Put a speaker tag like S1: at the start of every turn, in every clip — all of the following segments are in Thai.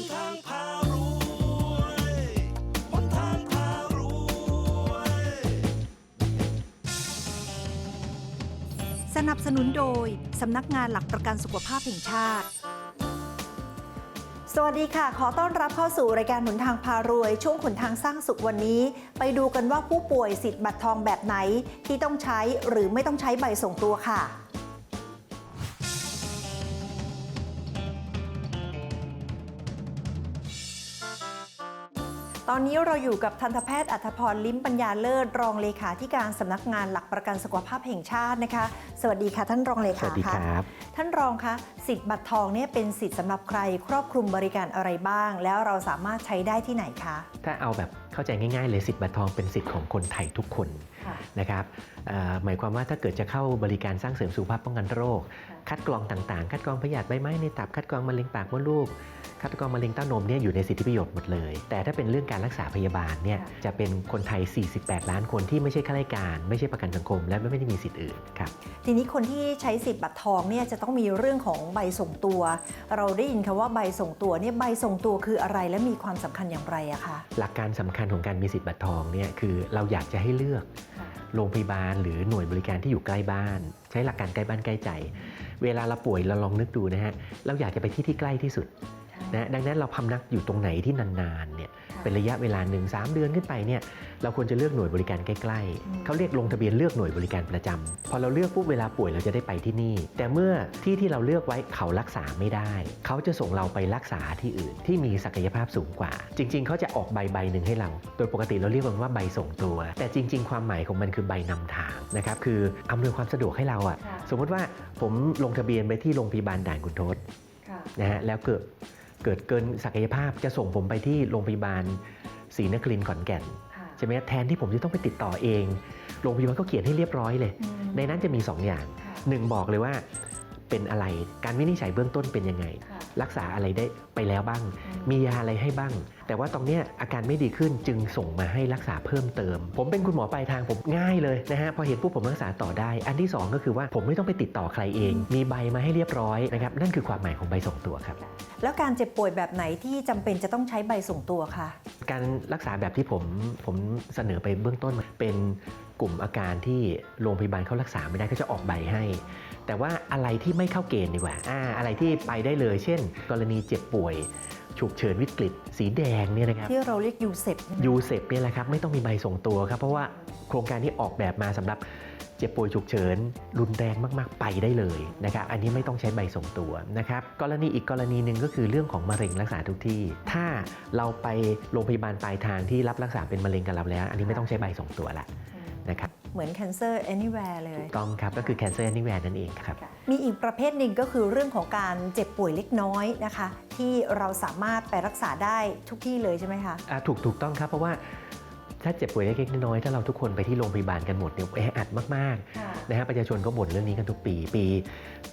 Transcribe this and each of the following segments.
S1: นทางพารวยหนทางพารวย
S2: สนับสนุนโดย สำนักงานหลักประกันสุขภาพแห่งชาติ สวัสดีค่ะ ขอต้อนรับเข้าสู่รายการหนทางพารวย ช่วงหนทางสร้างสุขวันนี้ ไปดูกันว่าผู้ป่วยสิทธิ์บัตรทองแบบไหน ที่ต้องใช้หรือไม่ต้องใช้ใบส่งตัวค่ะ ตอนนี้เราอยู่กับทันตแพทย์อัธพรลิ้มปัญญาเลิศรองเลขาธิการสำนักงานหลักประกันสุขภาพแห่งชาตินะคะ สวัสดีค่ะท่านรองเล
S3: ส
S2: ขา
S3: วัสดี
S2: ค่ะ
S3: ครับ
S2: ท่านรองคะสิทธิ์บัตรทองเนี่ยเป็นสิทธิ์สำหรับใคร ครอบคลุมบริการอะไรบ้าง แล้วเราสามารถใช้ได้ที่ไหนคะ
S3: ถ้าเอาแบบ เข้าใจง่ายๆเลยสิทธิ์บัตรทองเป็นสิทธิ์ของคนไทยทุกคน
S2: ค่ะ
S3: นะครับเอ่อหมายความว่าถ้าเกิดจะเข้าบริการสร้างเสริมสุขภาพป้องกันโรค
S2: ค่ะ
S3: คัดกรองต่างๆ คัดกรองพยาธิใบไม้ในตับคัดกรองมะเร็งปากมดลูกคัดกรองมะเร็งเต้านมเนี่ยอยู่ในสิทธิประโยชน์หมดเลย แต่ถ้าเป็นเรื่องการรักษาพยาบาลเนี่ยจะเป็นคนไทย 48 ล้านคนที่ไม่ใช่ข้าราชการ ไม่ใช่ประกันสังคม และไม่ได้มีสิทธิ์อื่นครับ
S2: ทีนี้คนที่ใช้สิทธิ์บัตรทองเนี่ยจะต้องมีเรื่องของใบส่งตัว เราได้ยินคำว่าใบส่งตัวเนี่ยใบส่งตัวคืออะไรและมีความสำคัญอย่างไรอะคะ
S3: หลักการสำคัญของการมีสิทธิ์บัตรทองเนี่ยคือเราอยากจะให้เลือกโรงพยาบาลหรือหน่วยบริการที่อยู่ใกล้บ้าน ใช้หลักการใกล้บ้านใกล้ใจ เวลาเราป่วยเราลองนึกดูนะฮะเราอยากจะไปที่ที่ใกล้ที่สุดนะดังนั้นเราพำนักอยู่ตรงไหนที่นานๆเนี่ย เป็นระยะเวลาหนึ่งสามเดือนขึ้นไปเนี่ยเราควรจะเลือกหน่วยบริการใกล้
S2: อืม
S3: ๆเขาเรียกลงทะเบียนเลือกหน่วยบริการประจำพอเราเลือกปุ๊บเวลาป่วยเราจะได้ไปที่นี่ แต่เมื่อที่ที่เราเลือกไว้เขารักษาไม่ได้ เขาจะส่งเราไปรักษาที่อื่นที่มีศักยภาพสูงกว่า จริง ๆ เขาจะออกใบใบหนึ่งให้เรา โดยปกติเราเรียกมันว่าใบส่งตัว แต่จริง ๆ ความหมายของมันคือใบนำทางนะครับคืออำนวยความสะดวกให้เราอะ
S2: ค่ะ
S3: สมมติว่าผมลงทะเบียนไปที่โรงพยาบาลด่านขุนทดนะฮะแล้วเกิด เกิดเกินศักยภาพจะส่งผมไปที่โรงพยาบาลศรีนครินทร์ขอนแก่นใช่ไหมแทนที่ผมจะต้องไปติดต่อเอง โรงพยาบาลก็เขียนให้เรียบร้อยเลย ในนั้นจะมี 2 อย่างหนึ่งบอกเลยว่า เป็นอะไร การวินิจฉัยเบื้องต้นเป็นยังไง รักษาอะไรได้ไปแล้วบ้าง มียาอะไรให้บ้าง แต่ว่าตรงเนี้ยอาการไม่ดีขึ้นจึงส่งมาให้รักษาเพิ่มเติม ผมเป็นคุณหมอปลายทางผมง่ายเลยนะฮะพอเห็นปุ๊บผมรักษาต่อได้ อันที่ 2 ก็คือว่าผมไม่ต้องไปติดต่อใครเอง มีใบมาให้เรียบร้อยนะครับนั่นคือความหมายของใบส่งตัวครับ
S2: แล้วการเจ็บป่วยแบบไหนที่จำเป็นจะต้องใช้ใบส่งตัวคะ
S3: การรักษาแบบที่ผมผมเสนอไปเบื้องต้นเป็น กลุ่มอาการที่โรงพยาบาลเขารักษาไม่ได้ก็จะออกใบให้ แต่ว่าอะไรที่ไม่เข้าเกณฑ์ดีกว่าอ่า อะไรที่ไปได้เลย เช่น กรณีเจ็บป่วยฉุกเฉินวิกฤตสีแดงเนี่ยนะครับ
S2: ที่เราเรียกยูเซป
S3: ยูเซปเนี่ยแหละครับไม่ต้องมีใบส่งตัวครับเพราะว่าโครงการที่ออกแบบมาสำหรับเจ็บป่วยฉุกเฉินรุนแรงมากๆไปได้เลยนะครับอันนี้ไม่ต้องใช้ใบส่งตัวนะครับกรณีอีกกรณีหนึ่งก็คือเรื่องของมะเร็งรักษาทุกที่ ถ้าเราไปโรงพยาบาลปลายทางที่รับรักษาเป็นมะเร็งกับเราแล้ว อันนี้ไม่ต้องใช้ใบส่งตัวละ นะครับ
S2: เหมือน cancer anywhere เลย
S3: ต้องครับก็คือ cancer anywhere นั่นเองครับ
S2: มีอีกประเภทหนึ่งก็คือเรื่องของการเจ็บป่วยเล็กน้อยนะคะ ที่เราสามารถไปรักษาได้ทุกที่เลยใช่ไหมคะ
S3: อ่าถูกถูกต้องครับเพราะว่า ถ้าเจ็บป่วยเล็กๆน้อยๆถ้าเราทุกคนไปที่โรงพยาบาลกันหมดเนี่ยแออัดมากๆนะฮะประชาชนก็บ่นเรื่องนี้กันทุกปี ปี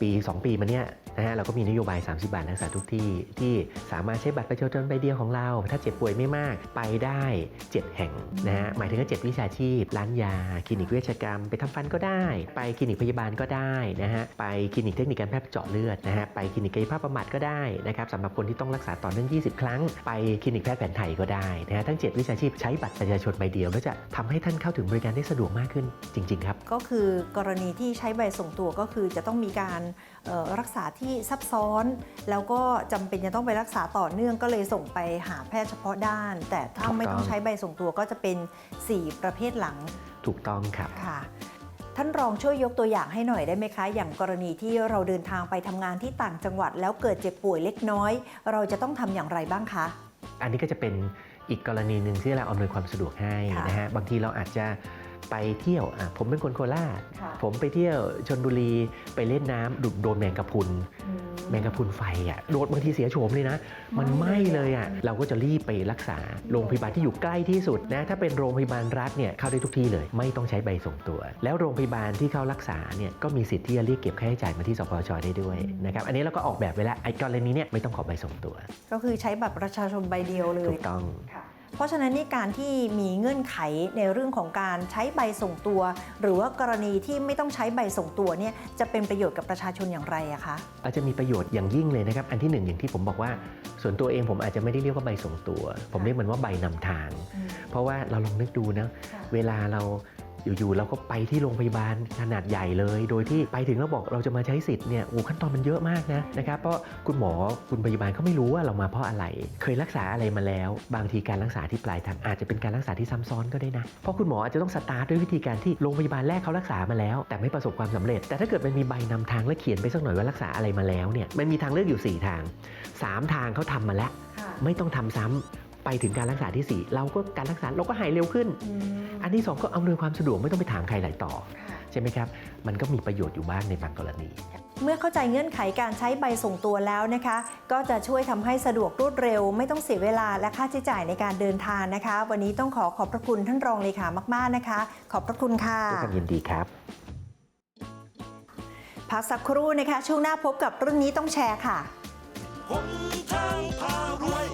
S3: ปี 2 ปีมาเนี้ยนะฮะเราก็มีนโยบาย 30 บาทรักษาทุกที่ที่สามารถใช้บัตรประชาชนใบเดียวของเรา ถ้าเจ็บป่วยไม่มากไปได้ 7 แห่งนะฮะหมายถึงว่า7วิชาชีพ ร้านยา คลินิกเวชกรรม ไปทำฟันก็ได้ ไปคลินิกพยาบาลก็ได้นะฮะไปคลินิกเทคนิคการแพทย์เจาะเลือดนะฮะไปคลินิกกายภาพบำบัดก็ได้นะครับสำหรับคนที่ต้องรักษาต่อเนื่อง 20 ครั้ง ไปคลินิกแพทย์แผนไทยก็ได้นะฮะทั้ง 7 วิชาชีพใช้บัตรประชาชนใบเดียวแล้วจะทำให้ท่านเข้าถึงบริการได้สะดวกมากขึ้นจริง ๆ ครับ
S2: ก็คือกรณีที่ใช้ใบส่งตัวก็คือจะต้องมีการเอ่อรักษาที่ซับซ้อน แล้วก็จำเป็นจะต้องไปรักษาต่อเนื่องก็เลยส่งไปหาแพทย์เฉพาะด้าน แต่ถ้า
S3: ถูกต้อง
S2: ไม่ต้องใช้ใบส่งตัวก็จะเป็น 4 ประเภทหลัง
S3: ถูกต้องครับ
S2: ค่ะท่านรองช่วยยกตัวอย่างให้หน่อยได้ไหมคะ อย่างกรณีที่เราเดินทางไปทำงานที่ต่างจังหวัด แล้วเกิดเจ็บป่วยเล็กน้อย เราจะต้องทำอย่างไรบ้างคะ
S3: อันนี้ก็จะเป็น อีกกรณีหนึ่งที่เราอำนวยความสะดวกให้
S2: ค่ะ
S3: นะฮะบางทีเราอาจจะไปเที่ยวอะผมเป็นคนโคราช
S2: ค่ะ
S3: ผมไปเที่ยวชนบุรีไปเล่นน้ำดุโดนแมงกะพรุน แมงกะพรุนไฟอะโดนบางทีเสียโฉมเลยนะ มันไหม้เลยอะเราก็จะรีบไปรักษาโรงพยาบาลที่อยู่ใกล้ที่สุดนะถ้าเป็นโรงพยาบาลรัฐเนี่ยเข้าได้ทุกที่เลย ไม่ต้องใช้ใบส่งตัว แล้วโรงพยาบาลที่เข้ารักษาเนี่ยก็มีสิทธิ์ที่จะเรียกเก็บค่าใช้จ่ายมาที่สปชได้ด้วยนะครับอันนี้เราก็ออกแบบไว้แล้วไอ้กรณีเนี้ยไม่ต้องขอใบส่งตัว
S2: ก็คือใช้บัตรประชาชนใบเดียวเล
S3: ถู
S2: ย
S3: กต้อง
S2: ค่ะ เพราะฉะนั้นนี่การที่มีเงื่อนไขในเรื่องของการใช้ใบส่งตัว หรือว่ากรณีที่ไม่ต้องใช้ใบส่งตัวเนี่ยจะเป็นประโยชน์กับประชาชนอย่างไรอะคะ
S3: อาจจะมีประโยชน์อย่างยิ่งเลยนะครับ อันที่หนึ่งอย่างที่ผมบอกว่า ส่วนตัวเองผมอาจจะไม่ได้เรียกว่าใบส่งตัว ผมเรียกมันว่าใบนำทาง เพราะว่าเราลองนึกดูนะเวลาเรา อยู่ๆเราก็ไปที่โรงพยาบาลขนาดใหญ่เลย โดยที่ไปถึงแล้วบอกเราจะมาใช้สิทธิ์เนี่ยโอ้ขั้นตอนมันเยอะมากนะนะครับเพราะคุณหมอคุณพยาบาลเขาไม่รู้ว่าเรามาเพราะอะไร เคยรักษาอะไรมาแล้ว บางทีการรักษาที่ปลายทางอาจจะเป็นการรักษาที่ซ้ำซ้อนก็ได้นะเพราะคุณหมออาจจะต้องสตาร์ทด้วยวิธีการที่โรงพยาบาลแรกเขารักษามาแล้ว แต่ไม่ประสบความสำเร็จ แต่ถ้าเกิดมันมีใบนำทางและเขียนไปสักหน่อยว่ารักษาอะไรมาแล้วเนี่ยมันมีทางเลือกอยู่สี่ทางสามทางเขาทำมาแล้ว ไม่ต้องทำซ้ำ ไปถึงการรักษาที่ 4 เราก็การรักษาเราก็หายเร็วขึ้น อันที่ 2 ก็อำนวยความสะดวกไม่ต้องไปถามใครหลายต่อ ใช่ไหมครับ มันก็มีประโยชน์อยู่บ้างในบางกรณี
S2: เมื่อเข้าใจเงื่อนไขการใช้ใบส่งตัวแล้วนะคะ ก็จะช่วยทำให้สะดวกรวดเร็ว ไม่ต้องเสียเวลาและค่าใช้จ่ายในการเดินทางนะคะ วันนี้ต้องขอขอบพระคุณท่านรองเลขามากๆนะคะ ขอบพระคุณค่ะ
S3: ด้วยความยินดีครับ
S2: พักสักครู่นะคะ ช่วงหน้าพบกับเรื่องนี้ต้องแชร์ค่ะ
S1: หนทางพารวย